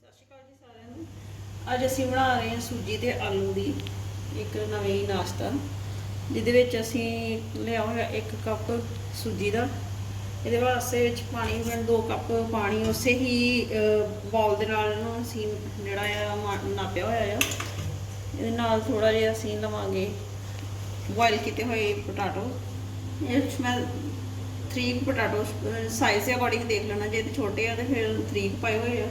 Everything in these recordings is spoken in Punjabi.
ਸਤਿ ਸ਼੍ਰੀ ਅਕਾਲ ਜੀ ਸਾਰਿਆਂ ਨੂੰ। ਅੱਜ ਅਸੀਂ ਬਣਾ ਰਹੇ ਹਾਂ ਸੂਜੀ ਤੇ ਆਲੂ ਦੀ ਇੱਕ ਨਵੀਂ ਨਾਸ਼ਤਾ, ਜਿਹਦੇ ਵਿੱਚ ਅਸੀਂ ਲਿਆ ਹੋਇਆ 1 ਕੱਪ ਸੂਜੀ ਦਾ। ਇਹਦੇ ਵਾਸਤੇ ਵਿੱਚ ਪਾਣੀ ਮੈਂ 2 ਕੱਪ ਪਾਣੀ ਉਸੇ ਹੀ ਬਾਉਲ ਦੇ ਨਾਲ ਇਹਨੂੰ ਅਸੀਂ ਜਿਹੜਾ ਆ ਨਾਪਿਆ ਹੋਇਆ ਆ। ਇਹਦੇ ਨਾਲ ਥੋੜਾ ਜਿਹਾ ਅਸੀਂ ਲਵਾਂਗੇ ਬੋਇਲ ਕੀਤੇ ਹੋਏ ਪੋਟਾਟੋ ਇਹ 'ਚ ਮੈਂ 3 ਪੋਟਾਟੋ ਸਾਈਜ਼ ਦੇ ਅਕੋਰਡਿੰਗ ਦੇਖ ਲੈਣਾ। ਜੇ ਛੋਟੇ ਆ ਤੇ ਫਿਰ 3 ਪਾਏ ਹੋਏ ਆ।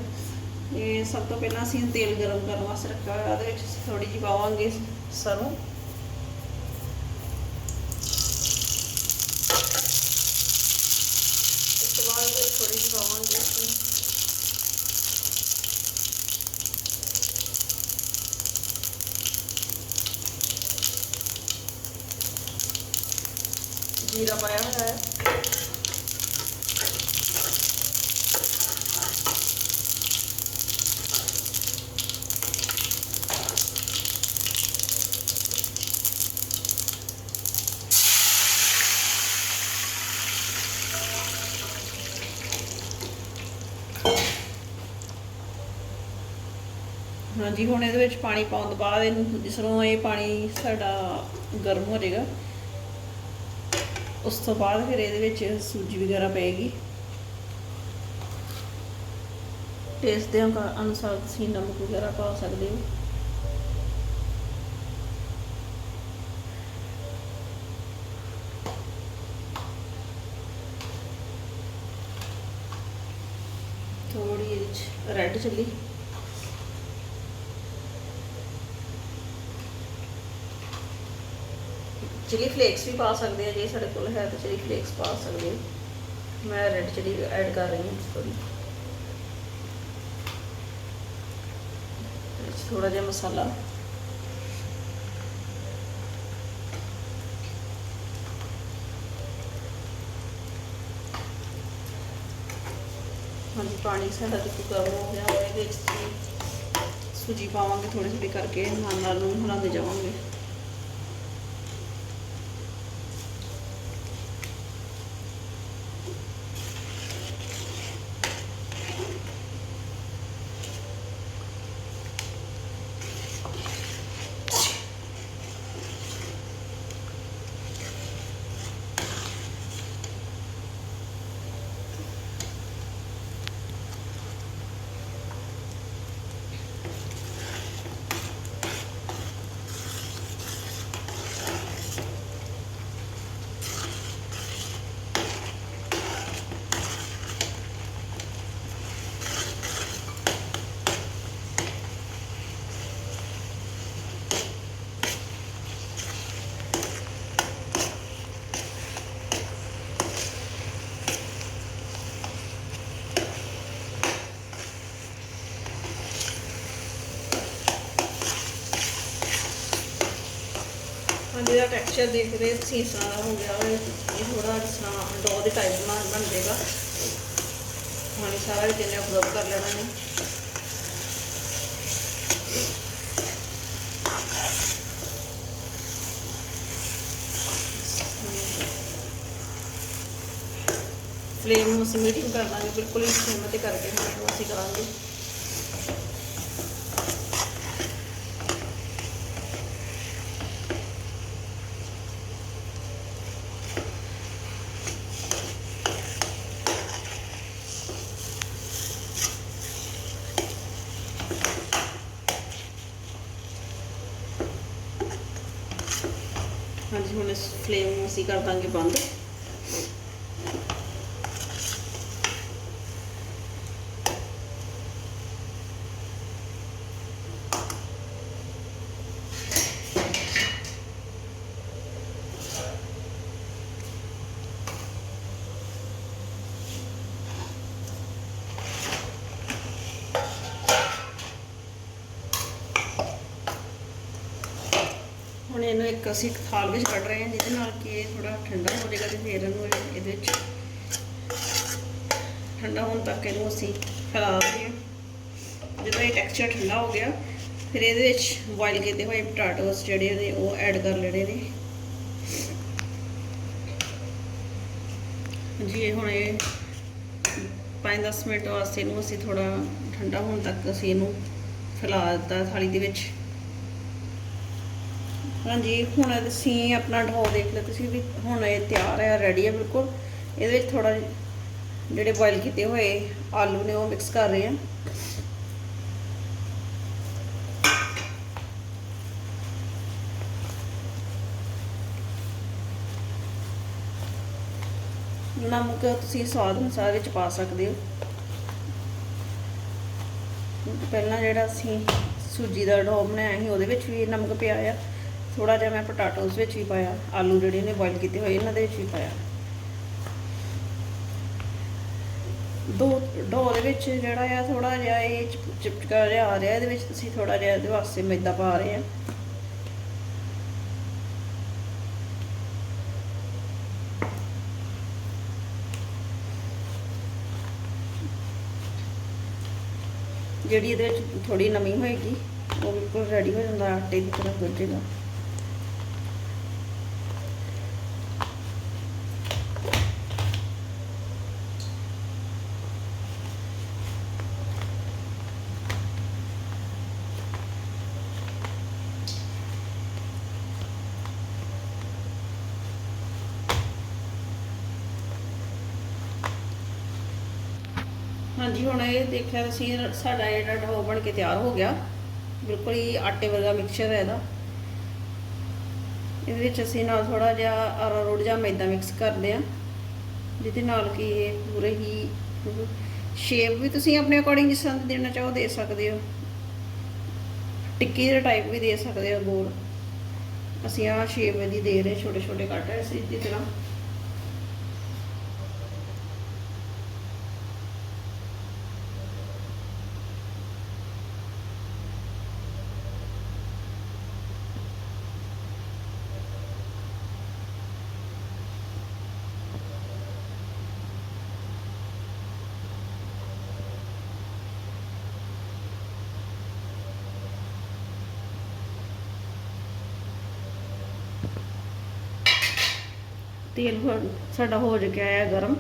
ਇਹ ਸਭ ਤੋਂ ਪਹਿਲਾਂ ਅਸੀਂ ਤੇਲ ਗਰਮ ਕਰਨ ਵਾਸਤੇ ਰੱਖਿਆ ਹੋਇਆ, ਉਹਦੇ ਵਿੱਚ ਥੋੜੀ ਜਿਹੀ ਪਾਵਾਂਗੇ ਸਰੋਂ ਉਸ ਤੋਂ ਬਾਅਦ ਥੋੜੀ ਜਿਹੀ ਪਾਵਾਂਗੇ ਅਸੀਂ ਜੀਰਾ ਪਾਇਆ ਹੋਇਆ ਹੈ ਹਾਂਜੀ, ਹੁਣ ਇਹਦੇ ਵਿੱਚ ਪਾਣੀ ਪਾਉਣ ਤੋਂ ਬਾਅਦ ਇਹਨੂੰ ਜਿਸ ਤਰ੍ਹਾਂ ਇਹ ਪਾਣੀ ਸਾਡਾ ਗਰਮ ਹੋ ਜਾਏਗਾ, ਉਸ ਤੋਂ ਬਾਅਦ ਫਿਰ ਇਹਦੇ ਵਿੱਚ ਸੂਜੀ ਵਗੈਰਾ ਪਏਗੀ। ਟੇਸਟ ਦੇ ਅਨੁਸਾਰ ਤੁਸੀਂ ਨਮਕ ਵਗੈਰਾ ਪਾ ਸਕਦੇ ਹੋ। ਥੋੜੀ ਇਹਦੇ ਵਿੱਚ ਰੈੱਡ ਚਿੱਲੀ ਚਿਲੀ ਫਲੇਕਸ ਵੀ ਪਾ ਸਕਦੇ ਆ, ਜੇ ਸਾਡੇ ਕੋਲ ਹੈ ਤਾਂ ਚਿਲੀ ਫਲੇਕਸ ਪਾ ਸਕਦੇ ਹੋ ਮੈਂ ਰੈੱਡ ਚਿਲੀ ਐਡ ਕਰ ਰਹੀ ਹਾਂ ਥੋੜੀ ਥੋੜਾ ਜਿਹਾ ਮਸਾਲਾ। ਹਾਂਜੀ, ਪਾਣੀ ਸਾਡਾ ਤੇ ਗਰਮ ਹੋ ਗਿਆ ਹੋਇਆ ਇਹਦੇ ਵਿੱਚ ਸੂਜੀ ਪਾਵਾਂਗੇ ਥੋੜੀ ਥੋੜੀ ਕਰਕੇ ਨਾਲ ਨਾਲ ਨੂੰ ਹਿਲਾਉਂਦੇ ਜਾਵਾਂਗੇ। ਹਾਂਜੀ ਦਾ ਟੈਕਸਚਰ ਤੁਸੀਂ ਇਸ ਤਰ੍ਹਾਂ ਹੋ ਗਿਆ ਹੋਵੇ ਇਹ ਥੋੜਾ ਜਿਸ ਤਰ੍ਹਾਂ ਡੋ ਦੇ ਟਾਈਪ ਬਣ ਬਣ ਜਾਏਗਾ। ਪਾਣੀ ਸਾਰਾ ਜਿੰਨੇ ਅਬਜ਼ਰਵ ਕਰ ਲੈਣਾ ਨੇ ਫਲੇਮ ਨੂੰ ਅਸੀਂ ਮੀਡੀਅਮ ਕਰ ਲਾਂਗੇ ਬਿਲਕੁਲ ਹੀ ਸਿਮ ਤੇ ਕਰਕੇ ਹੁਣ ਅਸੀਂ ਕਰਾਂਗੇ ਹਾਂਜੀ ਹੁਣ ਇਸ ਫਲੇਮ ਨੂੰ ਅਸੀਂ ਕਰ ਦਾਂਗੇ ਬੰਦ। ਹੁਣ ਇਹਨੂੰ ਇੱਕ ਅਸੀਂ ਥਾਲ ਵਿੱਚ ਕੱਢ ਰਹੇ ਹਾਂ, ਜਿਹਦੇ ਨਾਲ ਕਿ ਇਹ ਥੋੜਾ ਠੰਡਾ ਹੋ ਜਾਏਗਾ ਤੇ ਫਿਰ ਇਹਨੂੰ ਇਹਦੇ ਵਿੱਚ ਠੰਡਾ ਹੋਣ ਤੱਕ ਇਹਨੂੰ ਅਸੀਂ ਫੈਲਾ ਦਿੰਦੇ ਹਾਂ। ਜਦੋਂ ਇਹ ਟੈਕਸਚਰ ਠੰਡਾ ਹੋ ਗਿਆ, ਫਿਰ ਇਹਦੇ ਵਿੱਚ ਬੋਇਲ ਕੀਤੇ ਹੋਏ ਪਟਾਟੋਸ ਜਿਹੜੇ ਨੇ ਉਹ ਐਡ ਕਰ ਲੈਣੇ ਨੇ। ਜੀ, ਇਹ ਹੁਣ ਇਹ 5-10 ਮਿੰਟ ਵਾਸਤੇ ਇਹਨੂੰ ਅਸੀਂ ਥੋੜਾ ਠੰਡਾ ਹੋਣ ਤੱਕ ਅਸੀਂ ਇਹਨੂੰ ਫੈਲਾ ਦਿੱਤਾ ਥਾਲੀ ਦੇ ਵਿੱਚ। ਹਾਂਜੀ, ਹੁਣ ਅਸੀਂ ਆਪਣਾ ਢੋ ਦੇਖ ਲਓ, ਤੁਸੀਂ ਵੀ ਹੁਣ ਇਹ ਤਿਆਰ ਹੈ ਰੈਡੀ ਹੈ ਬਿਲਕੁਲ। ਇਹਦੇ ਵਿੱਚ ਥੋੜਾ ਜਿਹੜੇ ਬੋਇਲ ਕੀਤੇ ਹੋਏ ਆਲੂ ਨੇ ਉਹ ਮਿਕਸ ਕਰ ਰਹੇ ਆ। ਨਮਕ ਤੁਸੀਂ ਸਵਾਦ ਅਨੁਸਾਰ ਵਿੱਚ ਪਾ ਸਕਦੇ ਹੋ। ਪਹਿਲਾਂ ਜਿਹੜਾ ਅਸੀਂ ਸੂਜੀ ਦਾ ਡੋ ਬਣਾਇਆ ਸੀ, ਉਹਦੇ ਵਿੱਚ ਵੀ ਨਮਕ ਪਿਆ ਆ। ਥੋੜਾ ਜਿਹਾ ਮੈਂ ਪਟਾਟੋਸ ਵਿੱਚ ਹੀ ਪਾਇਆ, ਆਲੂ ਜਿਹੜੇ ਨੇ ਬੋਇਲ ਕੀਤੇ ਹੋਏ, ਇਹਨਾਂ ਦੇ ਵਿੱਚ ਹੀ ਪਾਇਆ। ਦੋ ਡੋ ਦੇ ਵਿੱਚ ਜਿਹੜਾ ਆ ਥੋੜਾ ਜਿਹਾ ਇਹ ਚਿਪ- ਜਿਹਾ ਆ ਰਿਹਾ, ਇਹਦੇ ਵਿੱਚ ਤੁਸੀਂ ਥੋੜਾ ਜਿਹਾ ਇਹਦੇ ਵਾਸਤੇ ਮੈਦਾ ਪਾ ਰਹੇ ਆ। ਜਿਹੜੀ ਇਹਦੇ ਵਿੱਚ ਥੋੜੀ ਨਮੀ ਹੋਏਗੀ, ਉਹ ਬਿਲਕੁਲ ਰੈਡੀ ਹੋ ਜਾਂਦਾ, ਆਟੇ ਦੀ ਤਰ੍ਹਾਂ ਗੁੱਝ ਹਾਂਜੀ, ਹੁਣ ਇਹ ਦੇਖਿਆ ਤੁਸੀਂ ਸਾਡਾ ਜਿਹੜਾ ਡੋ ਬਣ ਕੇ ਤਿਆਰ ਹੋ ਗਿਆ। ਬਿਲਕੁਲ ਹੀ ਆਟੇ ਵਰਗਾ ਮਿਕਸਚਰ ਹੈ ਇਹਦਾ। ਇਹਦੇ ਵਿੱਚ ਅਸੀਂ ਨਾਲ ਥੋੜਾ ਜਿਹਾ ਅਰਾਰੋਟ ਜਾਂ ਮੈਦਾ ਮਿਕਸ ਕਰਦੇ ਆ ਜਿਹਦੇ ਨਾਲ ਕਿ ਇਹ ਪੂਰੇ ਹੀ ਸ਼ੇਪ ਵੀ ਤੁਸੀਂ ਆਪਣੇ ਅਕੋਰਡਿੰਗ ਜਿਸ ਤਰ੍ਹਾਂ ਦੇਣਾ ਚਾਹੋ ਦੇ ਸਕਦੇ ਹੋ। ਟਿੱਕੀ ਦੇ ਟਾਈਪ ਵੀ ਦੇ ਸਕਦੇ ਹੋ, ਗੋਲ। ਅਸੀਂ ਆਹ ਸ਼ੇਪ ਇਹਦੀ ਦੇ ਰਹੇ ਛੋਟੇ ਛੋਟੇ ਕੱਟ ਰਹੇ ਸੀ, ਜਿਸ ਤਰ੍ਹਾਂ ਤੇਲ ਸਾਡਾ ਹੋ ਚੁੱਕਿਆ ਹੈ ਗਰਮ।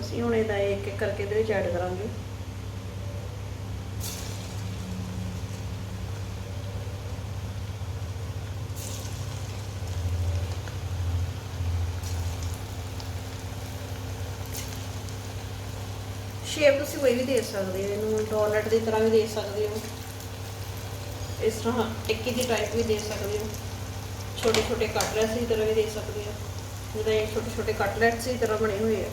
ਅਸੀਂ ਹੁਣ ਇਹਦਾ ਇੱਕ ਇੱਕ ਕਰਕੇ ਇਹਦੇ ਵਿੱਚ ਐਡ ਕਰਾਂਗੇ। ਸ਼ੇਪ ਤੁਸੀਂ ਕੋਈ ਵੀ ਦੇ ਸਕਦੇ ਹੋ, ਇਹਨੂੰ ਡੋਨਟ ਦੀ ਤਰ੍ਹਾਂ ਵੀ ਦੇ ਸਕਦੇ ਹੋ। ਇਸ ਤਰ੍ਹਾਂ ਟਿੱਕੀ ਦੀ ਟਾਈਪ ਵੀ ਦੇ ਸਕਦੇ ਹੋ। ਛੋਟੇ ਛੋਟੇ ਕਟਲੈਟਸ ਦੀ ਤਰ੍ਹਾਂ ਵੀ ਦੇ ਸਕਦੇ ਹੋ। ਜਿਹਦਾ ਇਹ ਛੋਟੇ ਛੋਟੇ ਕਟਲੈਟਸ ਦੀ ਤਰ੍ਹਾਂ ਬਣੇ ਹੋਏ ਆ।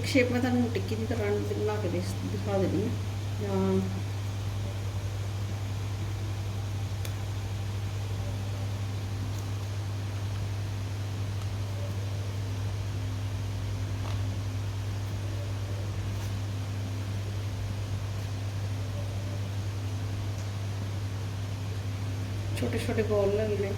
ਇੱਕ ਸ਼ੇਪ ਮੈਂ ਤੁਹਾਨੂੰ ਟਿੱਕੀ ਦੀ ਤਰ੍ਹਾਂ ਬਣਾ ਕੇ ਦੇ- ਦਿਖਾ ਦਿੰਦੀ ਹਾਂ ਜਾਂ ਛੋਟੇ ਛੋਟੇ ਬੋਲ ਲੱਗੇ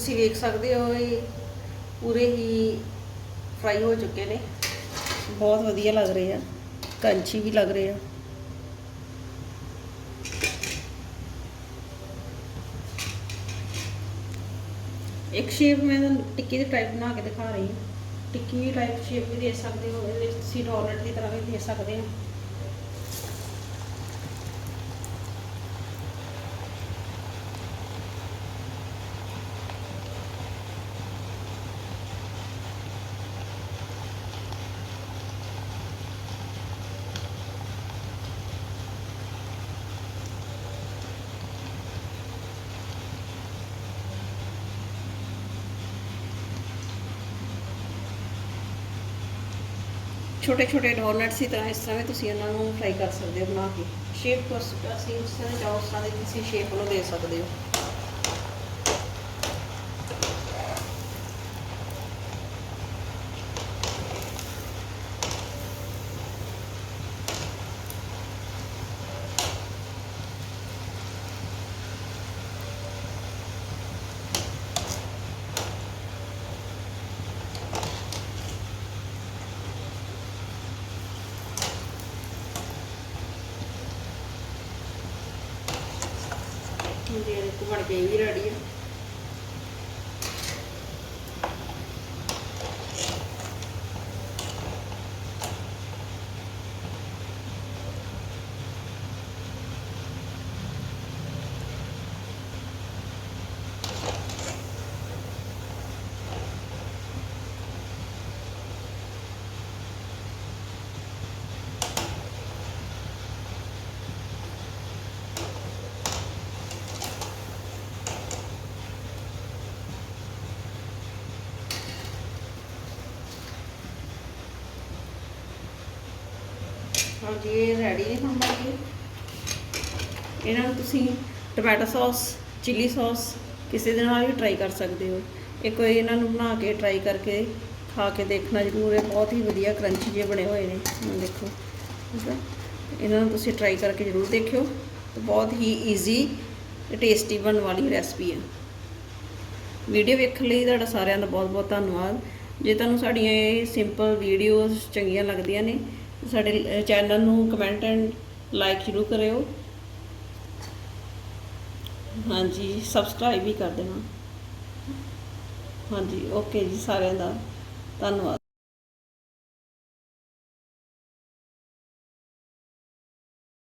ਤੁਸੀਂ ਵੇਖ ਸਕਦੇ ਹੋ ਇਹ ਪੂਰੇ ਹੀ ਫਰਾਈ ਹੋ ਚੁੱਕੇ ਨੇ। ਬਹੁਤ ਵਧੀਆ ਲੱਗ ਰਹੇ ਆ। ਕੰਚੀ ਵੀ ਲੱਗ ਰਹੇ ਆ। ਇੱਕ ਸ਼ੇਪ ਮੈਂ ਤੁਹਾਨੂੰ ਟਿੱਕੀ ਦੀ ਟਾਈਪ ਬਣਾ ਕੇ ਦਿਖਾ ਰਹੀ ਹਾਂ। ਟਿੱਕੀ ਟਾਈਪ ਸ਼ੇਪ ਵੀ ਦੇ ਸਕਦੇ ਹੋ, ਇਹਦੇ ਵਿੱਚ ਤੁਸੀਂ ਡੋਨਟ ਦੀ ਤਰ੍ਹਾਂ ਵੀ ਦੇ ਸਕਦੇ ਹੋ। ਛੋਟੇ ਛੋਟੇ ਡੋਨਟਸ ਦੀ ਤਰ੍ਹਾਂ ਇਸ ਤਰ੍ਹਾਂ ਵੀ ਤੁਸੀਂ ਇਹਨਾਂ ਨੂੰ ਫਰਾਈ ਕਰ ਸਕਦੇ ਹੋ ਬਣਾ ਕੇ। ਸ਼ੇਪ ਅਸੀਂ ਉਸ ਤਰ੍ਹਾਂ ਚਾਹੋ, ਉਸ ਤਰ੍ਹਾਂ ਦੀ ਤੁਸੀਂ ਸ਼ੇਪ ਨੂੰ ਦੇ ਸਕਦੇ ਹੋ। ਜੀ ਇਹ ਦੇਖੋ ਬਣ ਕੇ ਇਹ ਵੀ ਰੈਡੀ ਹੈ ਹਾਂਜੀ ਇਹ ਰੈਡੀ ਨੇ ਹੁਣ ਬਣ ਇਹਨਾਂ ਨੂੰ ਤੁਸੀਂ ਟੋਮੈਟੋ ਸੌਸ, ਚਿੱਲੀ ਸੌਸ ਕਿਸੇ ਦੇ ਨਾਲ ਵੀ ਟਰਾਈ ਕਰ ਸਕਦੇ ਹੋ। ਇੱਕ ਵਾਰੀ ਇਹਨਾਂ ਨੂੰ ਬਣਾ ਕੇ ਟਰਾਈ ਕਰਕੇ ਖਾ ਕੇ ਦੇਖਣਾ ਜ਼ਰੂਰ ਹੈ ਬਹੁਤ ਹੀ ਵਧੀਆ ਕਰੰਚੀ ਜਿਹੇ ਬਣੇ ਹੋਏ ਨੇ। ਹੁਣ ਦੇਖੋ, ਠੀਕ ਹੈ ਇਹਨਾਂ ਨੂੰ ਤੁਸੀਂ ਟਰਾਈ ਕਰਕੇ ਜ਼ਰੂਰ ਦੇਖਿਓ। ਤੇ ਬਹੁਤ ਹੀ ਈਜ਼ੀ ਤੇ ਟੇਸਟੀ ਬਣਨ ਵਾਲੀ ਰੈਸਪੀ ਹੈ ਵੀਡੀਓ ਵੇਖਣ ਲਈ ਤੁਹਾਡਾ ਸਾਰਿਆਂ ਦਾ ਬਹੁਤ ਬਹੁਤ ਧੰਨਵਾਦ। ਜੇ ਤੁਹਾਨੂੰ ਸਾਡੀਆਂ ਇਹ ਸਿੰਪਲ ਵੀਡੀਓਜ਼ ਚੰਗੀਆਂ ਲੱਗਦੀਆਂ ਨੇ ਸਾਡੇ ਚੈਨਲ ਨੂੰ ਕਮੈਂਟ ਐਂਡ ਲਾਈਕ ਜ਼ਰੂਰ ਕਰਿਓ। ਹਾਂਜੀ ਸਬਸਕ੍ਰਾਈਬ ਵੀ ਕਰ ਦੇਣਾ। ਹਾਂਜੀ ਓਕੇ ਜੀ, ਸਾਰਿਆਂ ਦਾ। ਧੰਨਵਾਦ।